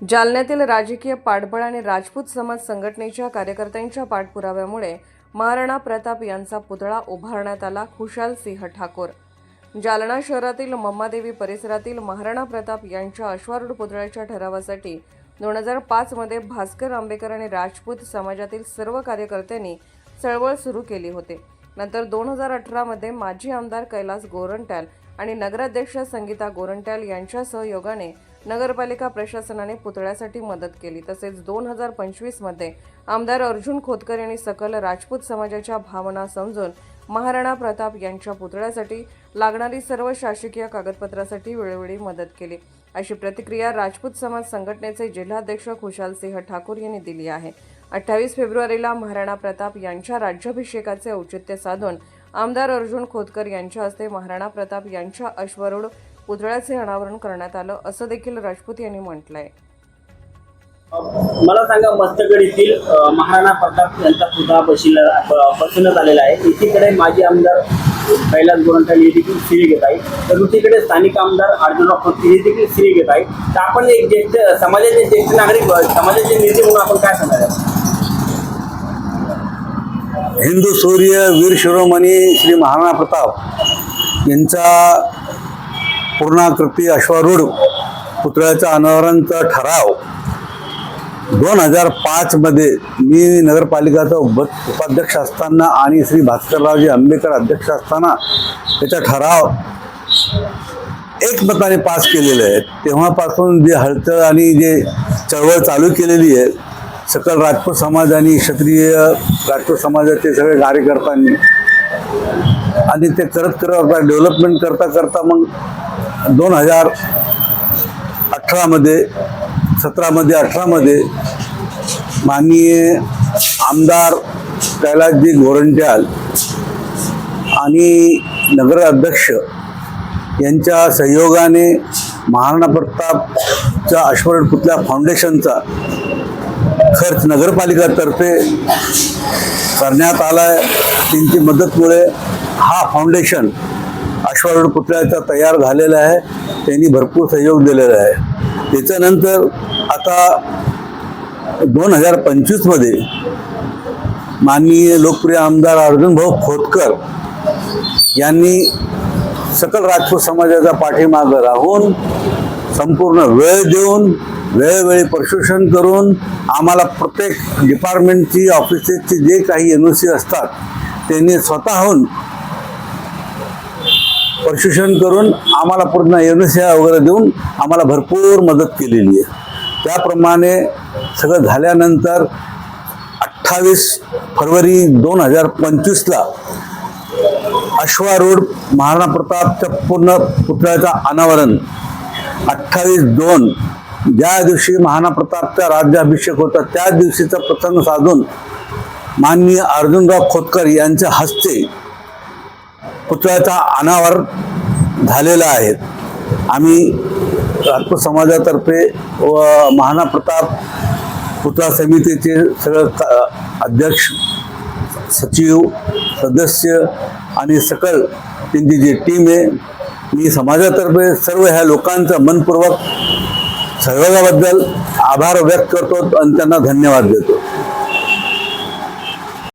जालन्यातील राजकीय पाठबळ आणि राजपूत समाज संघटनेच्या कार्यकर्त्यांच्या पाठपुराव्यामुळे महाराणा प्रताप यांचा पुतळा उभारण्यात आला खुशाल सिंह ठाकूर. जालना शहरातील मम्मादेवी परिसरातील महाराणा प्रताप यांच्या अश्वारूढ पुतळ्याच्या ठरावासाठी दोन हजार पाचमध्ये भास्कर आंबेकर आणि राजपूत समाजातील सर्व कार्यकर्त्यांनी चळवळ सुरू केली होती. नंतर दोन हजार अठरामध्ये माजी आमदार कैलास गोरंट्याल आणि नगराध्यक्ष संगीता गोरंट्याल यांच्या सहयोगाने नगरपालिका प्रशासनाने पुतळ्यासाठी मदत केली. तसेच दोन हजार पंचवीसमध्ये आमदार अर्जुन खोतकर यांनी सकल राजपूत समाजाच्या भावना समजून महाराणा प्रताप यांच्या पुतळ्यासाठी लागणारी सर्व शासकीय कागदपत्रासाठी वेळोवेळी मदत केली. अशी प्रतिक्रिया राजपूत समाज संघटनेचे जिल्हाध्यक्ष खुशाल सिंह ठाकूर यांनी दिली आहे. अठ्ठावीस फेब्रुवारीला महाराणा प्रताप यांच्या राज्याभिषेकाचे औचित्य साधून आमदार अर्जुन खोतकर यांच्या हस्ते महाराणा प्रताप यांच्या अश्वरूढ पुतळ्याचे अनावरण करण्यात आलं असं देखील राजपूत यांनी म्हटलंय. मला सांगा मस्तगड येथील महाराणा प्रताप यांचा पुतळा बसवण्यात आलेला आहे. एकीकडे माजी आमदार कैलास गोरंट्याल हे देखील श्रेय घेत आहे तर दुसरीकडे स्थानिक आमदार अर्जुनराव खोतकर हे देखील श्रेय घेत आहे तर आपण एक ज्येष्ठ समाजाचे ज्येष्ठ नागरिक समाजाचे नेते म्हणून आपण काय सांगाल हिंदू सूर्य वीर शिरोमणी श्री महाराणा प्रताप यांचा पूर्णाकृती अश्वारूढ पुतळ्याचा अनावरणचा ठराव. दोन हजार पाचमध्ये मी नगरपालिकाचा उप उपाध्यक्ष असताना आणि श्री भास्कररावजी आंबेकर अध्यक्ष असताना त्याचा ठराव एकमताने पास केलेले आहेत. तेव्हापासून जे हळचळ आणि जे चळवळ चालू केलेली आहे सकल राजपूत समाज आणि क्षत्रिय राजपूत समाजाचे सगळे कार्यकर्त्यांनी आणि ते करत करत डेव्हलपमेंट करता करता मग दोन हजार अठरामध्ये सतरामध्ये अठरामध्ये माननीय आमदार कैलासजी गोरंट्याल आणि नगराध्यक्ष यांच्या सहयोगाने महाराणा प्रतापच्या अश्वरण पुतळा फाउंडेशनचा खर्च नगरपालिकातर्फे करण्यात आला आहे त्यांची मदतमुळे हा फाउंडेशन अश्वारूढ पुतळ्याचा तयार झालेला आहे. त्यांनी भरपूर सहयोग दिलेला आहे. त्याच्यानंतर आता दोन हजार पंचवीसमध्ये माननीय लोकप्रिय आमदार अर्जुनभाऊ खोतकर यांनी सकल राजपूत समाजाचा पाठीमागं राहून संपूर्ण वेळ देऊन वेळोवेळी प्रशिक्षण करून आम्हाला प्रत्येक डिपार्टमेंटची ऑफिसेसची जे काही एन ओ सी असतात त्यांनी स्वतःहून प्रशिक्षण करून आम्हाला पूर्ण एन वगैरे देऊन आम्हाला भरपूर मदत केलेली आहे. त्याप्रमाणे सगळं झाल्यानंतर अठ्ठावीस फरवरी दोन हजार पंचवीसला अश्वारूढ महाराणा प्रतापच्या पूर्ण पुतळ्याचा अनावरण अठ्ठावीस दोन ज्या दिवशी महाराणा प्रतापचा राज्याभिषेक होता त्या दिवशीचा प्रसंग साधून माननीय अर्जुनराव खोतकर यांच्या हस्ते पुतळ्याचा अनावर झालेला आहे. आम्ही राजपूत समाजातर्फे व महाना प्रताप पुतळा समितीचे सगळं अध्यक्ष सचिव सदस्य आणि सकल त्यांची जी टीम आहे मी समाजातर्फे सर्व ह्या लोकांचा मनपूर्वक सहयोगाबद्दल आभार व्यक्त करतो आणि त्यांना धन्यवाद देतो.